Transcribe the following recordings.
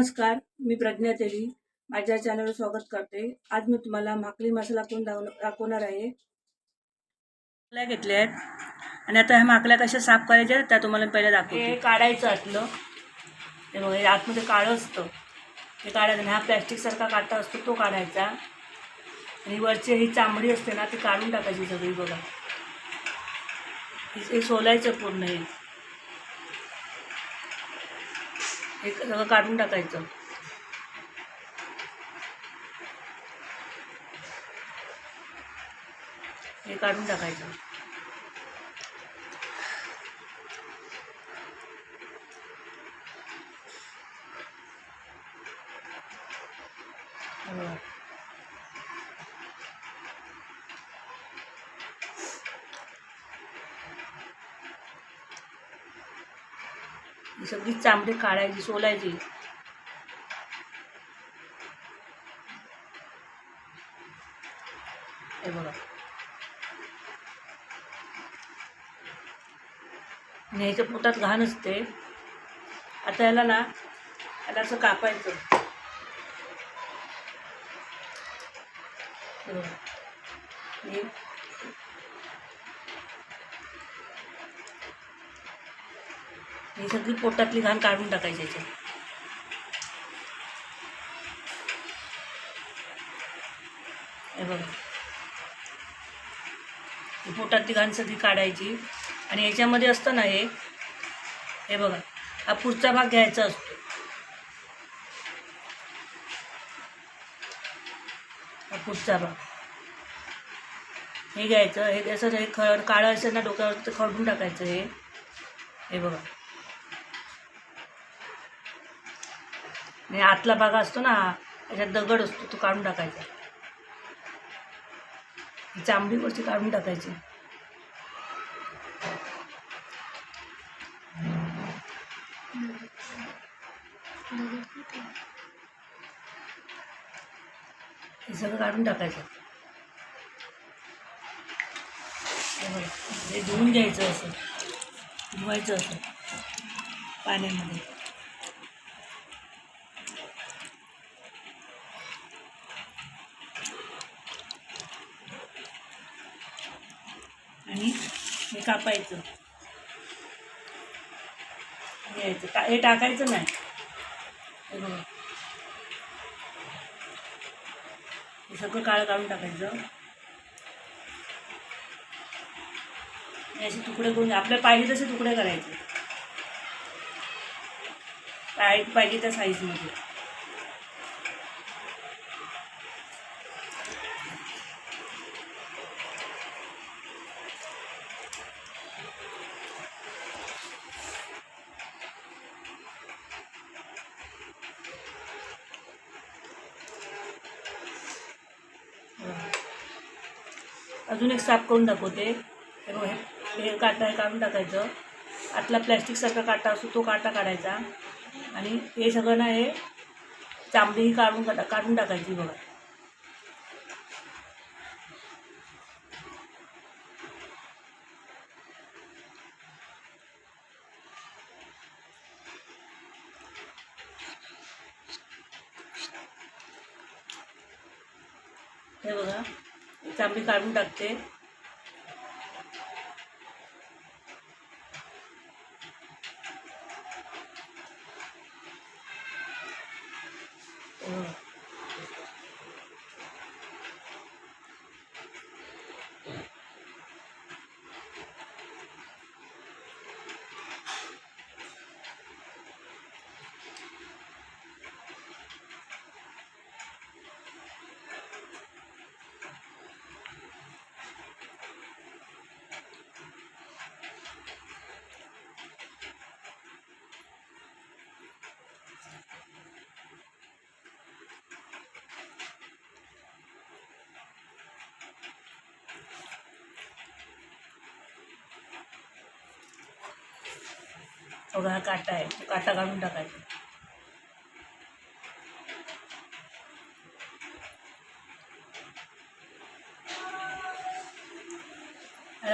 नमस्कार मी प्रज्ञा तेली. माझ्या चॅनलवर स्वागत करते. आज मी तुम्हाला माकली मसाला करून दाव दाखवणार आहे? माकल्या घेतल्या आहेत. आणि आता ह्या माकल्या कशा साफ करायच्या त्या तुम्हाला मी पहिल्या दाखवते. हे काढायचं आतलं. ते हे आतमध्ये काळं असतं. हे काढायचं हा प्लॅस्टिकसारखा काटा असतो तो काढायचा. आणि वरची ही चांबडी असते ना ती काढून टाकायची सगळी बघा. हे- हे सोलायचं पूर्ण हे. हे सगळं काढून टाकायचं. हे काढून टाकायचं हे बघा. ही चांबडी काढायची सोलायची. हे बघा. ह्याच्या पोटात घाण असते. आता याला ना याला असं कापायचं. हे ही सगळी पोटातली घाण काढून टाकायची याच्यात. हे बघा. पोटातली घाण सगळी काढायची. आणि याच्यामध्ये असतं ना हे हे बघा हा पुढचा भाग घ्यायचा असतो. हा पुढचा भाग. हे घ्यायचं हे असं हे ख काळं असेल ना डोक्यावर ते खडून टाकायचं हे. हे बघा. आणि आतला भाग असतो ना त्याच्यात दगड असतो तो काढून टाकायचा. ही चांबडीवरची काढून टाकायची. हे सगळं काढून टाकायचं. हे धुवून घ्यायचं असं धुवायचं असं पाण्यामध्ये. आणि हे कापायचं. घ्यायचं टा हे टाकायचं नाही. हे बघा. हे सगळं काळं काढून टाकायचं. असे तुकडे करून आपल्याला पाहिजे तसे तुकडे करायचे. पाहिजे त्या साईजमध्ये अजून एक साफ करून दाखवते. हे बघ, हे काटा हे काढून टाकायचं. आतला प्लॅस्टिकसारखा काटा असतो तो काटा काढायचा. आणि हे सगळं ना हे चांबडी ही काढून काटा काढून टाकायची बघा. हे बघा. चांबी काढून टाकते हे बघा. बघा हा काटा आहे. तो काटा काढून टाकायचा.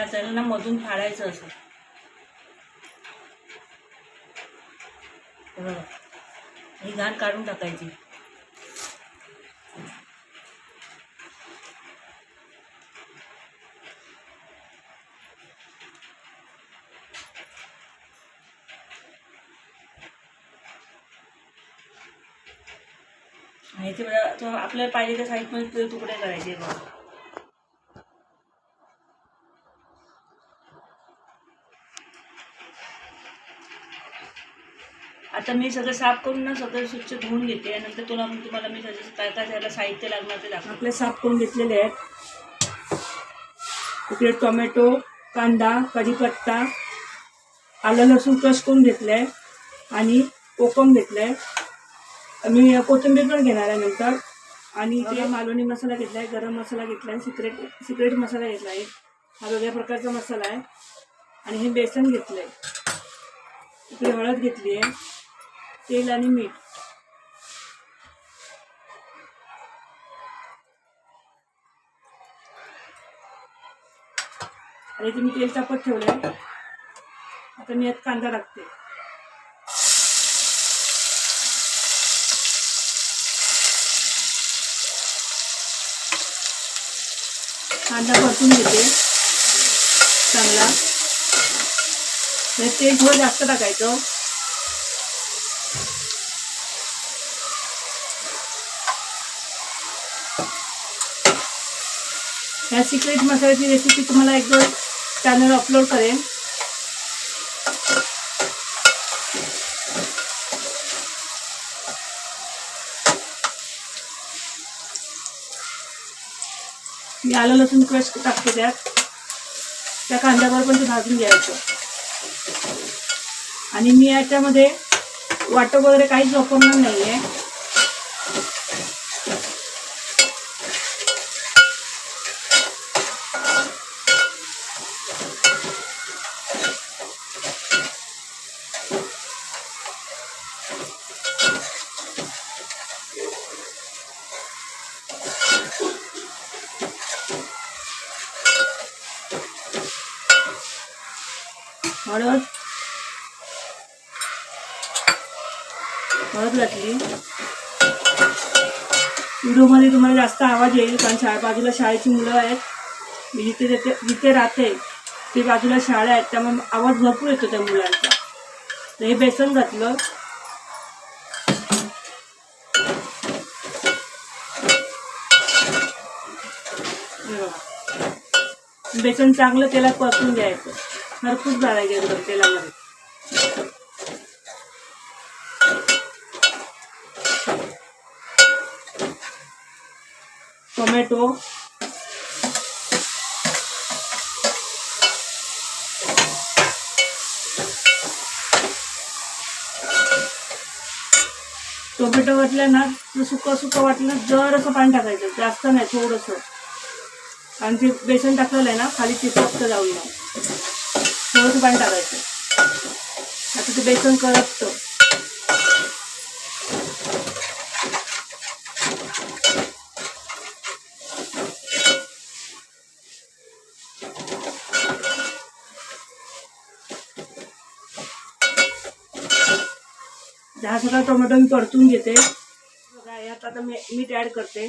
त्याला ना मधून फाळायचं असं. बघा. ही घाण काढून टाकायची. आपल्याला पाहिजे त्या साईजमध्ये तुकडे करायचे बघा. आता मी सगळं साफ करून ना सगळं स्वच्छ धुवून घेते नंतर तुला तुम्हाला मी सगळं काय काय त्याला साहित्य लागणार ते दाखव आपले साफ करून घेतलेले आहेत. इकडे टोमॅटो कांदा कढीपत्ता आलं लसूण क्रश करून घेतलं आहे आणि कोकम घेतलं आहे मी कोथिंबीर पण घेणार आहे नंतर. आणि ते मालवणी मसाला घेतला आहे गरम मसाला घेतला आहे सिक्रेट सिक्रेट मसाला घेतला आहे हा वेगळ्या प्रकारचा मसाला आहे. आणि हे बेसन घेतलं आहे इकडे हळद घेतली आहे. तेल आणि मीठ. आणि ते मी तेल तापत ठेवलं आहे आता मी यात कांदा टाकते. कांदा परतून घेते. चांगला. तेल थोडं जास्त टाकायचं. ह्या सिक्रेट मसाल्याची रेसिपी तुम्हाला एकदा चॅनल अपलोड करेन. आलं लसूण क्रश टाकते त्यात. त्या कांद्यावर पण ते भाजून घ्यायचं. आणि मी याच्यामध्ये वाटप वगैरे काहीच वापरणार नाही आहे हळद हळद घातली व्हिडिओमध्ये तुम्हाला जास्त आवाज येईल कारण शाळे बाजूला शाळेची मुलं आहेत. मी जिथे जिथे जिथे राहते ते बाजूला शाळा आहेत त्यामुळे आवाज भरपूर येतो त्या मुलांचा. तर हे बेसन घातलं. बेसन चांगलं तेलात परतून घ्यायचं. खरपूस घालायचं एकदम तेलामध्ये. टोमॅटो. टोमॅटो वाटलं ना तर सुकं सुकं वाटलं जर असं पाणी टाकायचं जास्त नाही थोडंसं. आणि ते बेसन टाकलेलं आहे ना खाली चिपकतं जाऊन. थोडंसं पाणी टाकायचं. आता ते बेसन करपतं. हा सगळा टोमॅटो मी परतून घेते. बघा यात आता मी मीठ ऍड करते.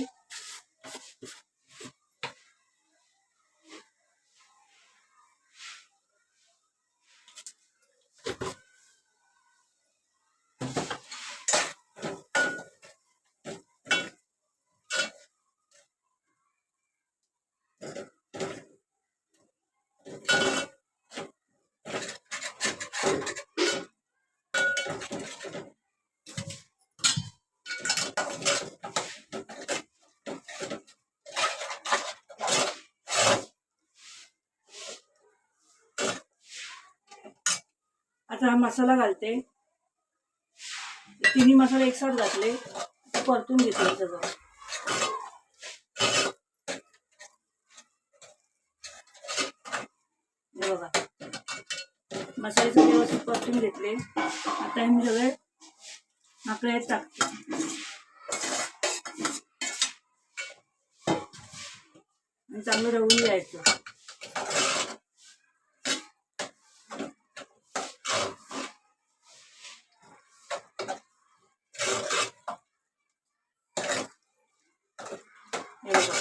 मसाला घालते. तिन्ही मसाले एकसाथ घातले परतून घेते सगळं. बघा. मसाले सगळे व्यवस्थित परतून घेतले. आता हे मी सगळे आपल्या टाकते. आणि चांगलं रवून यायचं हे बघा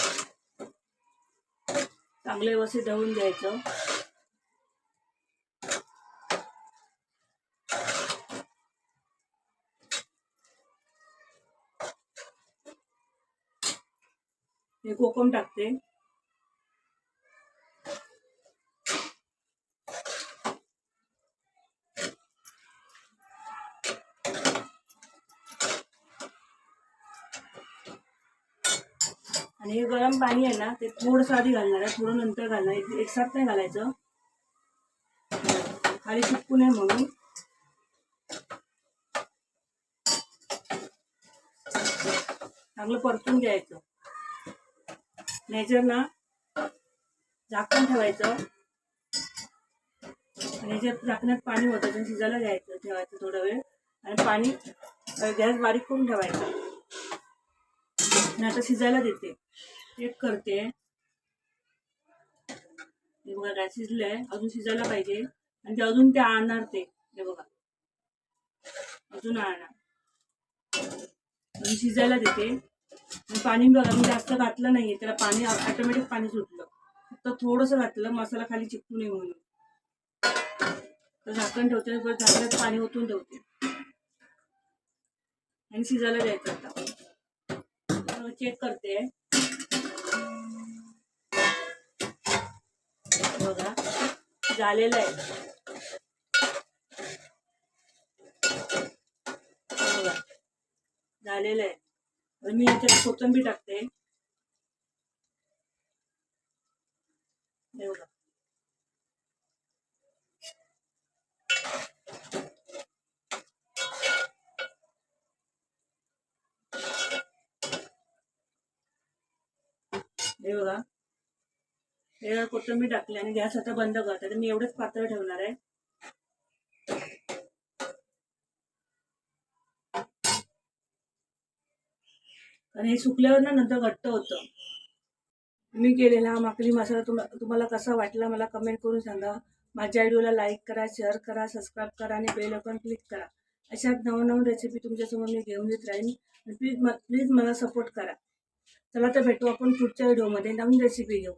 चांगले व्यवस्थित ढवळून घ्यायचं हे कोकम टाकते. गरम पाणी आहे ना ते थोडंसं आधी घालणार आहे थोडं नंतर घालणार आहे. एक साथ नाही घालायचं. खाली चिपकू नये म्हणून. चांगलं परतून घ्यायचं. नाहीतर ना झाकून ठेवायचं. आणि झाकण्यात पाणी होतं ते शिजायला घ्यायचं ठेवायचं थोडा वेळ. आणि पाणी गॅस बारीक करून ठेवायचा. आणि आता शिजायला देते. चेक करते. हे बघा काय शिजलंय. अजून शिजायला पाहिजे. आणि ते अजून ते आणणार ते. हे बघा. अजून आणणार. अजून शिजायला देते. आणि पाणी बघा मी जास्त घातलं नाही त्याला पाणी ऑटोमॅटिक पाणी सुटलं. फक्त थोडंसं घातलं. मसाला खाली चिकटू नये म्हणून. तर झाकण ठेवते. परत झाकण्यात पाणी ओतून ठेवते. आणि शिजायला द्यायचं आता. चेक करते. बघा. झालेलं आहे. बघा. झालेलं आहे. मी याच्यात कोथिंबीर टाकते. बघा. हे बघा. हे कोथिंबीर टाकली आणि गॅस आता बंद करते. तर मी एवढंच पातळ ठेवणार आहे. आणि हे सुकल्यावर ना नंतर घट्ट होतं. मी केलेला हा माकली मसाला तुम तुम्हाला कसा वाटला मला कमेंट करून सांगा. माझ्या व्हिडिओला लाईक करा शेअर करा सबस्क्राईब करा आणि बेल आयकॉन क्लिक करा. अशा नवनवीन रेसिपी तुमच्यासमोर मी घेऊन येत राहीन. प्लीज प्लीज मला सपोर्ट करा. चला तर भेटू आपण पुढच्या व्हिडिओमध्ये नवीन रेसिपी घेऊ